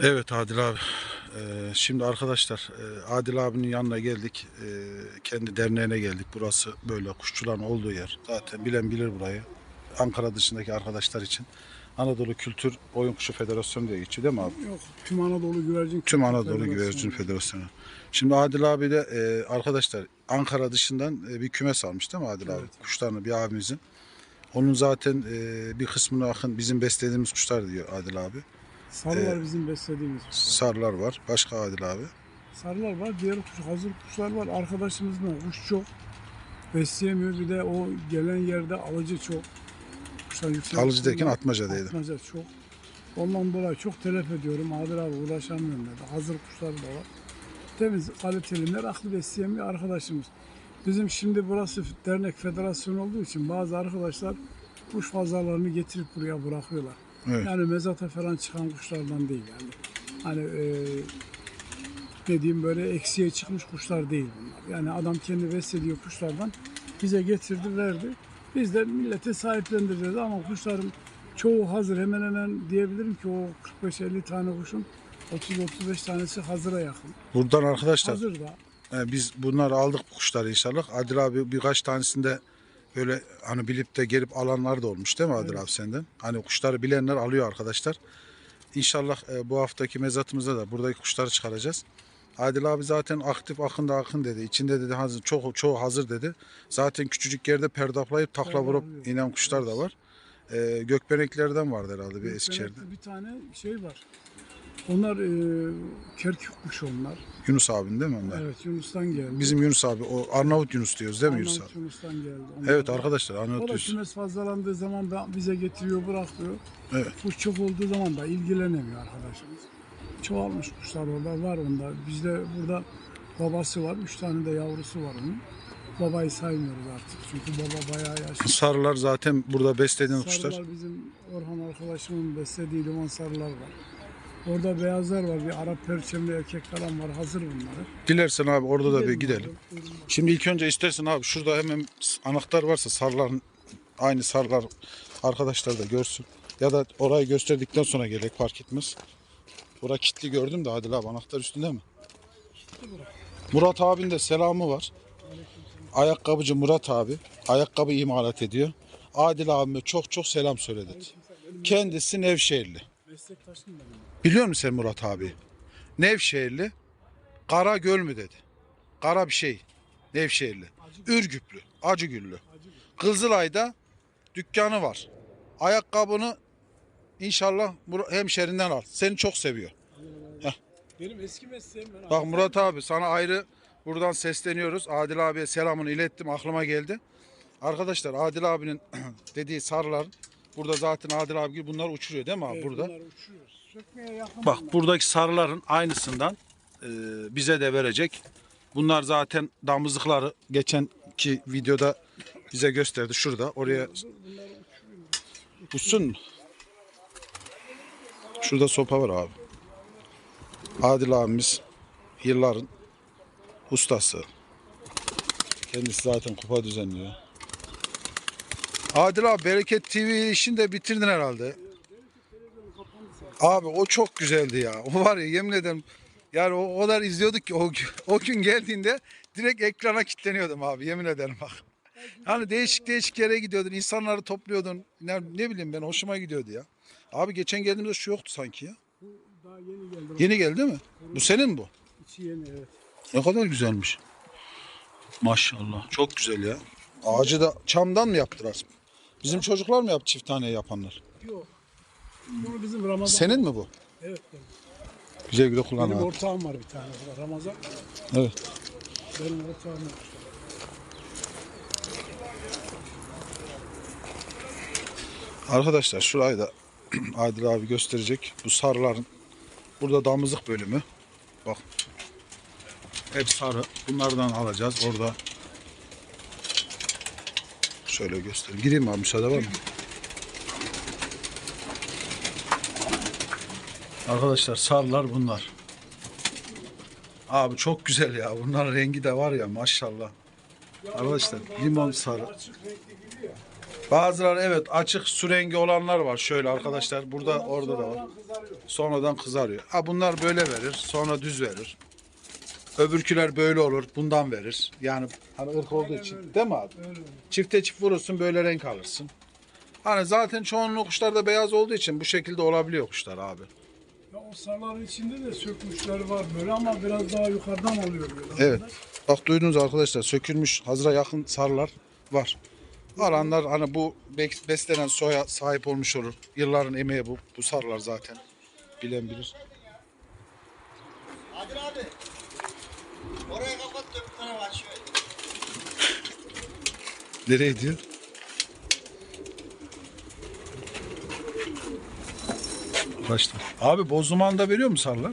Evet Adil abi. Ee, şimdi arkadaşlar e, Adil abinin yanına geldik. Ee, kendi derneğine geldik. Burası böyle kuşçuların olduğu yer. Zaten bilen bilir burayı. Ankara dışındaki arkadaşlar için. Anadolu Kültür Oyun Kuşu Federasyonu diye geçiyor değil mi abi? Yok tüm Anadolu güvercin. Tüm Anadolu Federasyonu. Güvercin Federasyonu. Şimdi Adil abi de e, arkadaşlar Ankara dışından e, bir kümes almış değil mi Adil abi? Evet. Kuşlarını bir abimizin. Onun zaten e, bir kısmını akın bizim beslediğimiz kuşlar diyor Adil abi. Sarılar bizim beslediğimiz kuşlar. Sarılar var. Başka Adil abi. Sarılar var, diğer kuş, hazır kuşlar var. Arkadaşımızın kuş çok. Besleyemiyor. Bir de o gelen yerde alıcı çok. Kuşlar yüksek. Alıcı derken uçumda- Atmaca'daydı. Atmaca çok. Ondan dolayı çok telef ediyorum. Adil abi uğraşamıyorum dedi. Hazır kuşlar da var. Temiz, kaliteli, meraklı besleyen bir arkadaşımız. Bizim şimdi burası dernek federasyonu olduğu için bazı arkadaşlar kuş fazlalarını getirip buraya bırakıyorlar. Evet. Yani mezata falan çıkan kuşlardan değil yani. Hani e, ne diyeyim böyle eksiye çıkmış kuşlar değil bunlar. Yani adam kendi beslediği kuşlardan bize getirdi verdi. Biz de millete sahiplendireceğiz ama kuşların çoğu hazır. Hemen hemen diyebilirim ki o 45-50 tane kuşun 30-35 tanesi hazıra yakın. Buradan arkadaşlar Hazır da. e, biz bunları aldık kuşları inşallah. Adil abi birkaç tanesinde böyle hani bilip de gelip alanlar da olmuş değil mi Adil Evet. abi senden? Hani kuşları bilenler alıyor arkadaşlar. İnşallah e, bu haftaki mezatımızda da buradaki kuşları çıkaracağız. Adil abi zaten aktif akın da akın dedi. İçinde dedi hazır, çok çoğu hazır dedi. Zaten küçücük yerde perdaplayıp takla vurup Perdalıyor. inen kuşlar da var. E, gökbeneklerden vardı herhalde bir Eskişehir'de. Bir tane şey var. Onlar e, kerkük kuşu onlar. Yunus abinin değil mi onlar? Evet Yunus'tan geldi. Bizim Yunus abi o Arnavut Yunus diyoruz değil mi Yunus abi? Arnavut Yunus'tan geldi. Onlar Evet da- arkadaşlar O Arnavut da Yunus. kümes fazlalandığı zaman da bize getiriyor, bırakıyor. Evet. Kuş çok olduğu zaman da ilgilenemiyor arkadaşımız. Çoğalmış kuşlar orada, var onda. Bizde burada babası var, üç tane de yavrusu var onun. Babayı saymıyoruz artık çünkü baba bayağı yaşlı. Sarılar zaten burada beslediğin kuşlar. Sarılar bizim Orhan arkadaşımın beslediği limon sarılar var. Orada beyazlar var, bir Arap perçemli erkek falan var, hazır bunları. Dilersen abi orada da bir Gidelim. Şimdi ilk önce istersen abi şurada hemen anahtar varsa sarıların aynı sarılar arkadaşlar da görsün. Ya da orayı gösterdikten sonra gerek fark etmez. Bura kilitli gördüm de Adil abi anahtar üstünde mi? Murat abinin de selamı var. Ayakkabıcı Murat abi. Ayakkabı imalat ediyor. Adil abime çok çok selam söyledi. Kendisi Nevşehirli. Meslektaşım benim. Biliyor musun sen Murat abi? Nevşehirli. Kara Göl mü dedi. Kara bir şey. Nevşehirli. Ürgüplü. Acıgüllü. Kızılay'da dükkanı var. Ayakkabını inşallah hemşerinden al. Seni çok seviyor. Benim eski mesleğim ben. Bak Murat abi sana ayrı buradan sesleniyoruz. Adil abiye selamını ilettim. Aklıma geldi. Arkadaşlar Adil abinin dediği sarılar burada zaten Adil abi bunlar uçuruyor değil mi abi Evet, burada? bunlar uçuyor. Sökmeye yakın Bak bunlar. buradaki sarıların aynısından e, bize de verecek. Bunlar zaten damızlıkları geçenki videoda bize gösterdi şurada. Oraya uçsun? Şurada sopa var abi. Adil abimiz yılların ustası. Kendisi zaten kupa düzenliyor. Adil abi Bereket TV işini de bitirdin herhalde. Abi o çok güzeldi ya. O var ya yemin ederim yani o, kadar izliyorduk ki o, o gün geldiğinde direkt ekrana kilitleniyordum abi yemin ederim bak. Hani değişik değişik yere gidiyordun, insanları topluyordun. Ne, ne bileyim ben hoşuma gidiyordu ya. Abi geçen geldiğimde şu yoktu sanki ya. Bu daha yeni geldi. Yeni geldi mi? Bu senin bu. İçi yeni evet. Ne kadar güzelmiş. Maşallah. Çok güzel ya. Ağacı da çamdan mı yaptılar? Bizim çocuklar mı yaptı çift tane yapanlar? Yok. Bunu bizim Ramazan. Senin mi bu? Evet benim. Güzel güle kullan Benim abi. ortağım var bir tane burada. Ramazan. Evet. Benim ortağım var. Arkadaşlar şurayı da Adil abi gösterecek. Bu sarıların burada damızlık bölümü. Bak. Hep sarı. Bunlardan alacağız orada. Şöyle göstereyim. Gireyim abi müsaade var mı? Arkadaşlar sarılar bunlar. Abi çok güzel ya. Bunların rengi de var ya maşallah. Arkadaşlar limon sarı. Bazıları evet açık su rengi olanlar var. Şöyle arkadaşlar burada orada da var. Sonradan kızarıyor. Ha bunlar böyle verir. Sonra düz verir. Öbürküler böyle olur. Bundan verir. Yani hani ırk olduğu için. Değil mi abi? Öyle. Çifte çift vurursun böyle renk alırsın. Hani zaten çoğunluğu kuşlarda beyaz olduğu için bu şekilde olabiliyor kuşlar abi. Ya o sarıların içinde de sökmüşler var böyle ama biraz daha yukarıdan oluyor böyle. Evet. Bak duydunuz arkadaşlar sökülmüş hazıra yakın sarılar var. Alanlar hani bu beslenen soya sahip olmuş olur. Yılların emeği bu. Bu sarılar zaten. Bilen bilir. Adil abi. Oraya kapat da bir tane şöyle. Nereye gidiyor? Kaçtı. Abi bozumanda veriyor mu sarılar?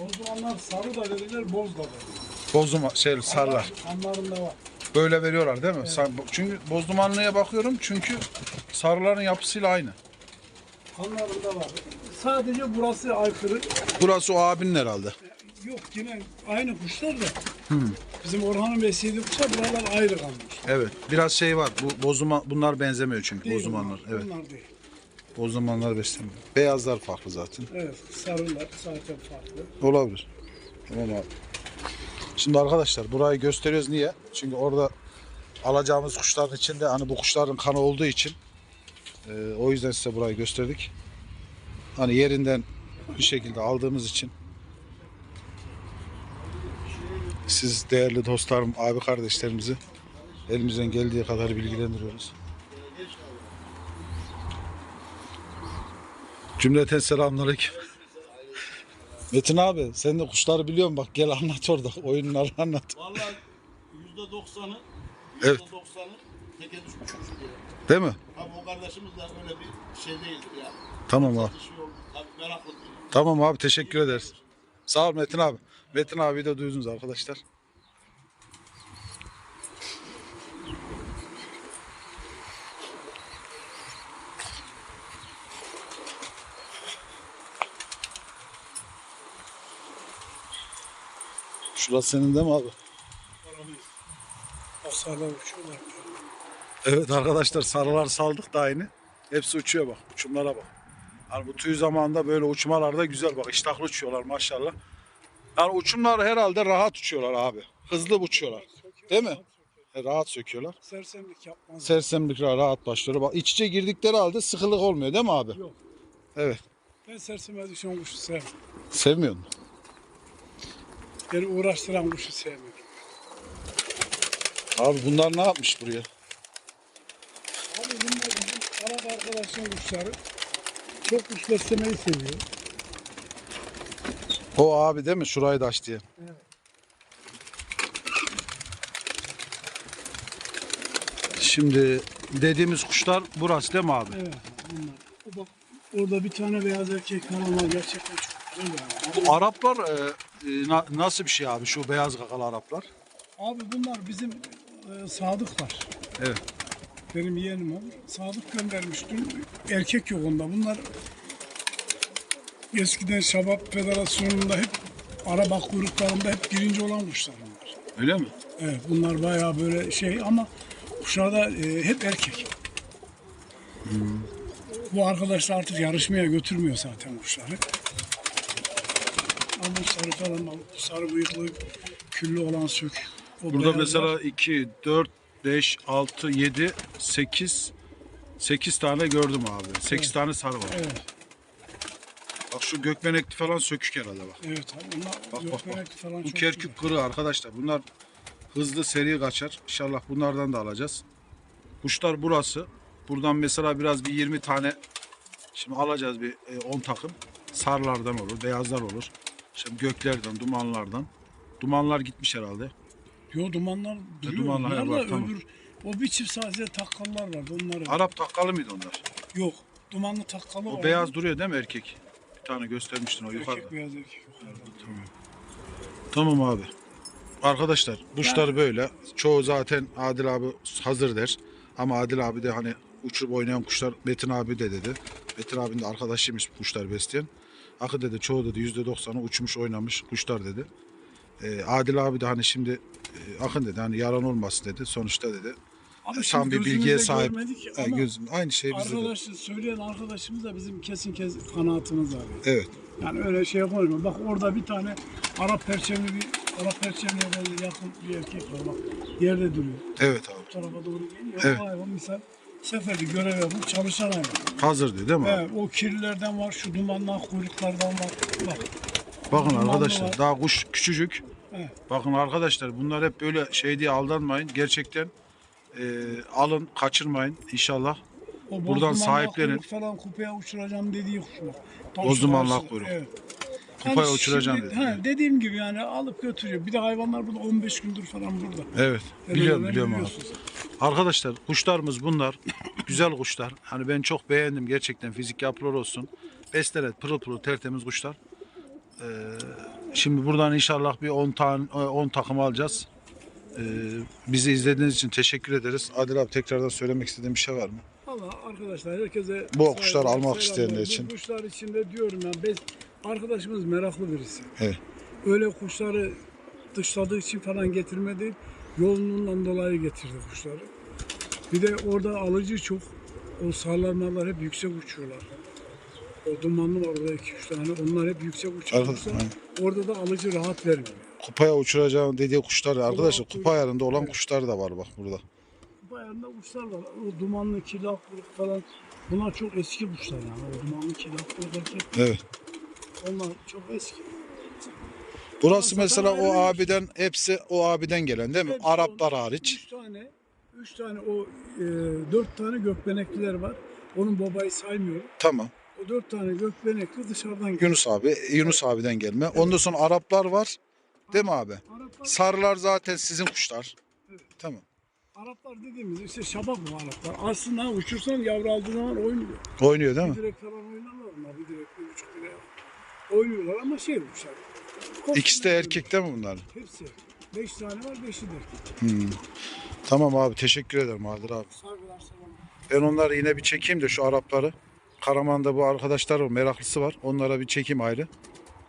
Bozulanlar sarı da verirler, boz da verirler. Bozuma şey sarılar. Kanlarında var. Böyle veriyorlar değil mi? Sen- Çünkü bozdumanlıya bakıyorum çünkü sarıların yapısıyla aynı. Kanlarında var. Sadece burası aykırı. Burası o abinin herhalde. Yok yine aynı kuşlar da. Hmm. Bizim Orhan'ın beslediği kuşlar buralar ayrı kalmış. Evet. Biraz şey var. Bu bozuma bunlar benzemiyor çünkü Değil bozumanlar. bunlar, Evet. Bunlar değil. Bozumanlar beslemiyor. Beyazlar farklı zaten. Evet sarılar zaten farklı. Olabilir. Tamam abi. Şimdi arkadaşlar burayı gösteriyoruz niye? Çünkü orada alacağımız kuşların içinde hani bu kuşların kanı olduğu için e, o yüzden size burayı gösterdik. Hani yerinden bir şekilde aldığımız için siz değerli dostlarım, abi kardeşlerimizi elimizden geldiği kadar bilgilendiriyoruz. Cümleten selamünaleyküm. Metin abi sen de kuşları biliyorsun bak gel anlat orada oyunları anlat. Vallahi yüzde doksanı, Evet. yüzde doksanı teke düşmüş diyor. Değil mi? Tabii o kardeşimiz de öyle bir şey değildir ya. Tamam abi. Şey. Tabii meraklı. Tamam abi teşekkür ederiz. Sağ ol Metin abi. Metin abi de duydunuz arkadaşlar. Şurası senin değil mi abi? O sarılar uçuyorlar. Evet arkadaşlar sarılar saldık da aynı. Hepsi uçuyor bak. Uçumlara bak. Hani bu tüy zamanında böyle uçmalar da güzel bak. İştahlı uçuyorlar maşallah. Yani uçumlar herhalde rahat uçuyorlar abi. Hızlı uçuyorlar. Değil mi? E, rahat söküyorlar. Sersemlik yapmaz. Sersemlik rahat başlıyor. Bak iç içe girdikleri halde sıkılık olmuyor değil mi abi? Yok. Evet. Ben serseme düşen kuşu sevmem. Sevmiyor musun? Beni uğraştıran kuşu sevmiyorum. Abi bunlar ne yapmış buraya? Abi bunlar bizim Arap arkadaşın kuşları. Çok kuş beslemeyi seviyor. O abi değil mi? Şurayı da aç diye. Evet. Şimdi dediğimiz kuşlar burası değil mi abi? Evet bunlar. O bak orada bir tane beyaz erkek falan var. Gerçekten çok güzel yani. Bu Araplar e, e, na- nasıl bir şey abi şu beyaz gakalı Araplar? Abi bunlar bizim e, Sadık var. Evet. Benim yeğenim olur. Sadık göndermiş dün. Erkek yok onda. Bunlar eskiden Şabap Federasyonu'nda hep araba kuyruklarında hep birinci olan kuşlar bunlar. Öyle mi? Evet bunlar bayağı böyle şey ama kuşlarda e, hep erkek. Bu arkadaşlar artık yarışmaya götürmüyor zaten kuşları. Ama sarı falan, sarı bıyıklı küllü olan sök. O Burada beyazlar- mesela 2, 4, 5, 6, 7, 8 8 tane gördüm abi. 8 tane sarı var. Evet, Bak şu gökbenekli falan sökük herhalde bak. evet abi. Bunlar Bak bak gökmenekli bak. falan Bu kerkük kırığı arkadaşlar. Bunlar hızlı seri kaçar. İnşallah bunlardan da alacağız. Kuşlar burası. Buradan mesela biraz bir 20 tane şimdi alacağız bir e, 10 takım. Sarılardan olur, beyazlar olur. Şimdi göklerden, dumanlardan. Dumanlar gitmiş herhalde. Yo dumanlar duruyor. dumanlar Bunlar var, da tamam. öbür o bir çift sadece takkallar vardı onları. Arap takkalı mıydı onlar? Yok. Dumanlı takkalı O beyaz duruyor değil mi erkek? Bir tane göstermiştin o yukarıda. Erkek beyaz erkek yukarıda. Tamam abi. Arkadaşlar kuşlar böyle. Çoğu zaten Adil abi hazır der. Ama Adil abi de hani uçurup oynayan kuşlar Metin abi de dedi. Metin abinin de arkadaşıymış bu kuşlar besleyen. Akı dedi çoğu dedi %90'ı uçmuş oynamış kuşlar dedi. Ee, Adil abi de hani şimdi e, Akın dedi hani yalan olmasın dedi. Sonuçta dedi Abi tam şimdi bir bilgiye gözümüzle sahip. görmedik Ha, ama gözüm, aynı şey bizde de. Arkadaş, söyleyen arkadaşımız da bizim kesin kez kanaatimiz abi. Evet. Yani öyle şey konuşma. Bak orada bir tane Arap perçemli bir Arap perçemliye böyle yakın bir erkek var bak. Yerde duruyor. Evet abi. Bu tarafa doğru geliyor. Evet. O hayvan misal seferi görev yapıp çalışan hayvan. Hazır diyor değil mi abi? Evet, o kirlilerden var, şu dumandan, kuyruklardan var. Bak. Bakın Dumanlı arkadaşlar var. daha kuş küçücük. Evet. Bakın arkadaşlar bunlar hep böyle şey diye aldanmayın. Gerçekten e, alın kaçırmayın inşallah. O Buradan kuyruk falan kupaya uçuracağım dediği kuşlar. Tam Bozdumanla şu karşı- kuyruk. Evet. Kupaya Yani uçuracağım şimdi- dedi. He, dediğim gibi yani alıp götürüyor. Bir de hayvanlar burada 15 gündür falan burada. Evet. Yani Biliyorum biliyorum abi. Arkadaşlar kuşlarımız bunlar. Güzel kuşlar. Hani ben çok beğendim gerçekten fizik yapılar olsun. Besler pırıl pırıl tertemiz kuşlar. Ee, şimdi buradan inşallah bir 10 tane 10 takım alacağız. Ee, bizi izlediğiniz için teşekkür ederiz. Adil abi tekrardan söylemek istediğim bir şey var mı? Valla arkadaşlar herkese Bu kuşları almak isteyenler Bu için. kuşlar için de diyorum ya biz arkadaşımız meraklı birisi. Evet. Öyle kuşları dışladığı için falan getirmedi. Yoğunluğundan dolayı getirdi kuşları. Bir de orada alıcı çok. O sarlarmalar hep yüksek uçuyorlar. O dumanlı var orada iki üç tane. Onlar hep yüksek aynen. Orada da alıcı rahat vermiyor. Kupaya uçuracağım dediği kuşlar arkadaşlar kupa ayarında olan kuşlar da var bak burada. Bayağında kuşlar var. O dumanlı kuyruk falan. Bunlar çok eski kuşlar yani. O dumanlı kuyruk Evet. onlar çok eski. Burası mesela o abiden hepsi o abiden gelen değil mi? Hepsi Araplar onun- hariç. Üç tane, üç tane o e, dört tane gökbenekliler var. Onun babayı saymıyorum. Tamam. O dört tane gökbenekli dışarıdan geliyor. Yunus abi, Yunus abiden gelme. Ondan sonra Araplar var. Değil mi abi? Araplar, Sarılar zaten sizin kuşlar. Evet. Tamam. Araplar dediğimiz işte şabak bu Araplar. Aslında uçursan yavru aldığı zaman oynuyor. Oynuyor değil mi? Bir direk falan oynarlar onlar. Bir direk, bir buçuk direk. Oynuyorlar ama şey kuşlar. İkisi de erkek değil mi bunlar? Hepsi. Beş tane var, beşi de erkek. Hmm. Tamam abi teşekkür ederim Adil abi. Saygılar, selamlar. Ben onları yine bir çekeyim de şu Arapları. Karaman'da bu arkadaşlar var, meraklısı var. Onlara bir çekeyim ayrı.